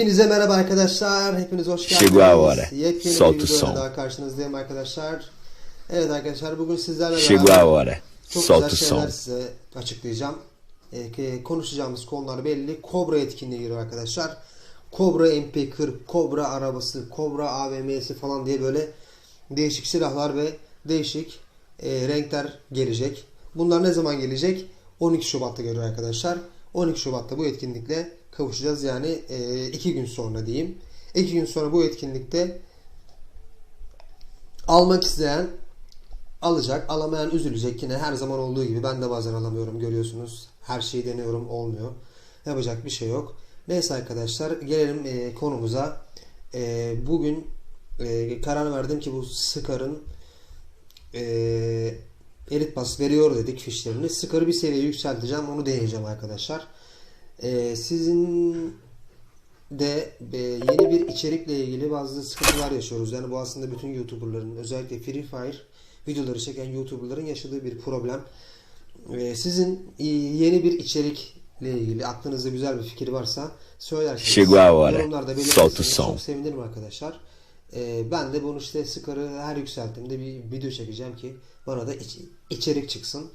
Hepinize merhaba arkadaşlar. Hepiniz hoş geldiniz. Chegou a hora. Yepyeni Solta bir o videoyla som. daha karşınızdayım arkadaşlar. Evet arkadaşlar bugün sizlerle Chegou beraber a hora. çok Solta o güzel şeyler size açıklayacağım. Ee, ki konuşacağımız konular belli. Kobra etkinliği giriyor arkadaşlar. Kobra MP40, Kobra arabası, Kobra AVM'si falan diye böyle değişik silahlar ve değişik e, renkler gelecek. Bunlar ne zaman gelecek? 12 Şubat'ta geliyor arkadaşlar. 12 Şubat'ta bu etkinlikle kavuşacağız. Yani 2 gün sonra diyeyim. 2 gün sonra bu etkinlikte almak isteyen alacak, alamayan üzülecek. Yine her zaman olduğu gibi ben de bazen alamıyorum görüyorsunuz. Her şeyi deniyorum olmuyor. Yapacak bir şey yok. Neyse arkadaşlar gelelim e, konumuza. E, bugün e, karar verdim ki bu Scar'ın e, elit pas veriyor dedik fişlerini. Scar'ı bir seviye yükselteceğim. Onu deneyeceğim arkadaşlar. E, sizin de e, yeni bir içerikle ilgili bazı sıkıntılar yaşıyoruz. Yani bu aslında bütün YouTuber'ların özellikle Free Fire videoları çeken YouTuber'ların yaşadığı bir problem. E, sizin e, yeni bir içerikle ilgili aklınızda güzel bir fikir varsa söylerseniz Chegou a hora. yorumlarda Solta o belirtirseniz som. çok sevinirim arkadaşlar. E, ben de bunu işte Scar'ı her yükselttiğimde bir video çekeceğim ki bana da iç- içerik çıksın.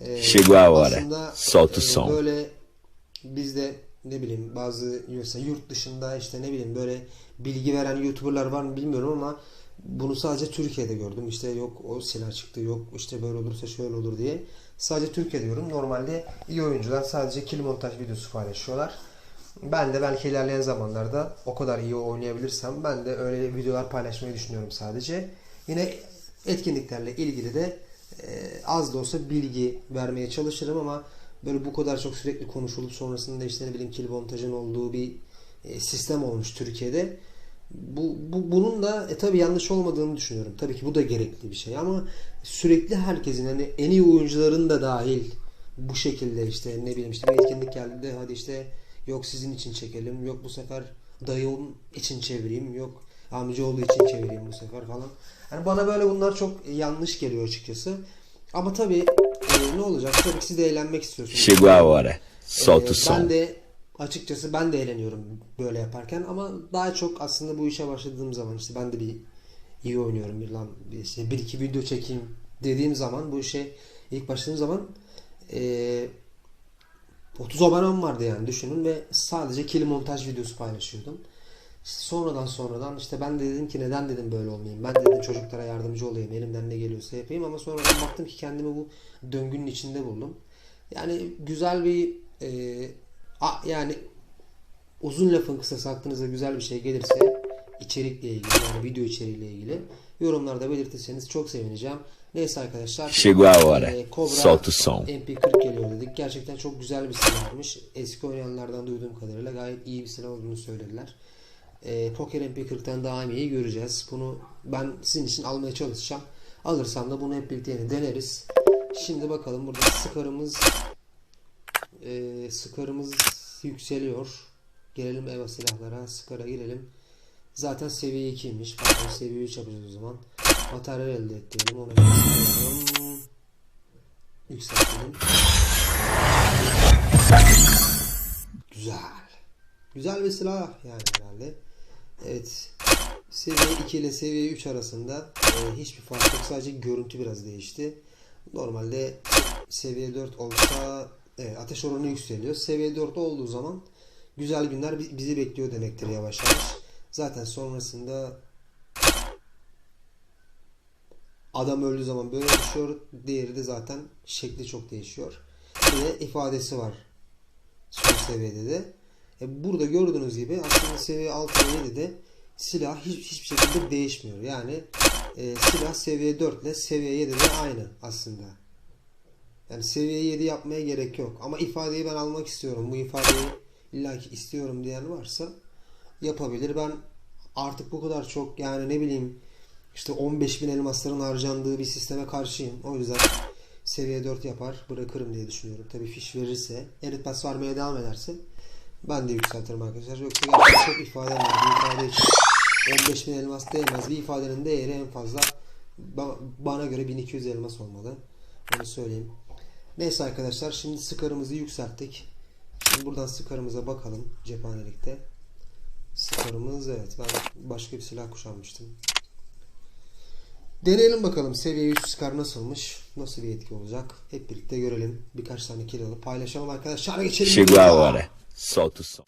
E, Chegou a hora. aslında, Solta o e, som. Böyle bizde ne bileyim bazı mesela yurt dışında işte ne bileyim böyle bilgi veren YouTuber'lar var mı bilmiyorum ama bunu sadece Türkiye'de gördüm. İşte yok o silah çıktı yok işte böyle olursa şöyle olur diye. Sadece Türkiye'de gördüm. Normalde iyi oyuncular sadece kill montaj videosu paylaşıyorlar. Ben de belki ilerleyen zamanlarda o kadar iyi oynayabilirsem ben de öyle videolar paylaşmayı düşünüyorum sadece. Yine etkinliklerle ilgili de e, az da olsa bilgi vermeye çalışırım ama böyle bu kadar çok sürekli konuşulup sonrasında işte ne bileyim kill montajın olduğu bir e, sistem olmuş Türkiye'de. Bu, bu bunun da e, tabii yanlış olmadığını düşünüyorum. Tabii ki bu da gerekli bir şey ama sürekli herkesin hani en iyi oyuncuların da dahil bu şekilde işte ne bileyim işte bir etkinlik geldi de hadi işte yok sizin için çekelim yok bu sefer dayım için çevireyim yok amcaoğlu için çevireyim bu sefer falan. Hani bana böyle bunlar çok yanlış geliyor açıkçası. Ama tabii e, ne olacak? Tabii siz de eğlenmek istiyorsunuz. Chegou a hora. Solta o som. ben de açıkçası ben de eğleniyorum böyle yaparken ama daha çok aslında bu işe başladığım zaman işte ben de bir iyi oynuyorum bir lan işte bir iki video çekeyim dediğim zaman bu işe ilk başladığım zaman eee 30 abonem vardı yani düşünün ve sadece kill montaj videosu paylaşıyordum. İşte sonradan sonradan işte ben de dedim ki neden dedim böyle olmayayım. Ben de dedim çocuklara yardımcı olayım. Elimden ne geliyorsa yapayım ama sonradan baktım ki kendimi bu döngünün içinde buldum. Yani güzel bir e, a- yani uzun lafın kısası aklınıza güzel bir şey gelirse içerikle ilgili yani video içeriğiyle ilgili yorumlarda belirtirseniz çok sevineceğim. Neyse arkadaşlar. Chegou a hora. e, Solta o som. MP40 geliyor dedik. Gerçekten çok güzel bir silahmış. Eski oynayanlardan duyduğum kadarıyla gayet iyi bir silah olduğunu söylediler. E, Poker MP40'tan daha iyi göreceğiz. Bunu ben sizin için almaya çalışacağım. Alırsam da bunu hep birlikte yine deneriz. Şimdi bakalım burada sıkarımız e, sıkarımız yükseliyor. Gelelim EVA silahlara. Sıkara girelim. Zaten seviye 2'ymiş. Pardon seviye 3 yapacağız o zaman. Materyal elde et diyelim. Ona göre Yükseltelim. Güzel. Güzel bir silah yani herhalde. Evet. Seviye 2 ile seviye 3 arasında e, hiçbir fark yok. Sadece görüntü biraz değişti. Normalde seviye 4 olsa evet, ateş oranı yükseliyor. Seviye 4 olduğu zaman güzel günler bi- bizi bekliyor demektir yavaş yavaş. Zaten sonrasında adam öldüğü zaman böyle düşüyor. Diğeri de zaten şekli çok değişiyor. Bir de ifadesi var. Son seviyede de. E, burada gördüğünüz gibi aslında seviye 6 ve 7'de silah hiç, hiçbir şekilde değişmiyor. Yani e, silah seviye 4 ile seviye 7'de aynı aslında. Yani seviye 7 yapmaya gerek yok. Ama ifadeyi ben almak istiyorum. Bu ifadeyi illaki istiyorum diyen varsa yapabilir. Ben artık bu kadar çok yani ne bileyim işte 15 bin elmasların harcandığı bir sisteme karşıyım. O yüzden seviye 4 yapar bırakırım diye düşünüyorum. Tabi fiş verirse, erit pas vermeye devam ederse ben de yükseltirim arkadaşlar. Yoksa gerçekten çok ifadem var. Bir ifade için 15 bin elmas değmez. Bir ifadenin değeri en fazla ba- bana göre 1200 elmas olmalı. Onu söyleyeyim. Neyse arkadaşlar şimdi sıkarımızı yükselttik. Şimdi buradan sıkarımıza bakalım cephanelikte. Skarımız evet. Ben başka bir silah kuşanmıştım. Deneyelim bakalım seviye 100 Skar nasılmış? Nasıl bir etki olacak? Hep birlikte görelim. Birkaç tane kill alıp paylaşalım arkadaşlar. Geçelim. Chegou a hora. Solta o som.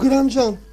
Oo Gramcan.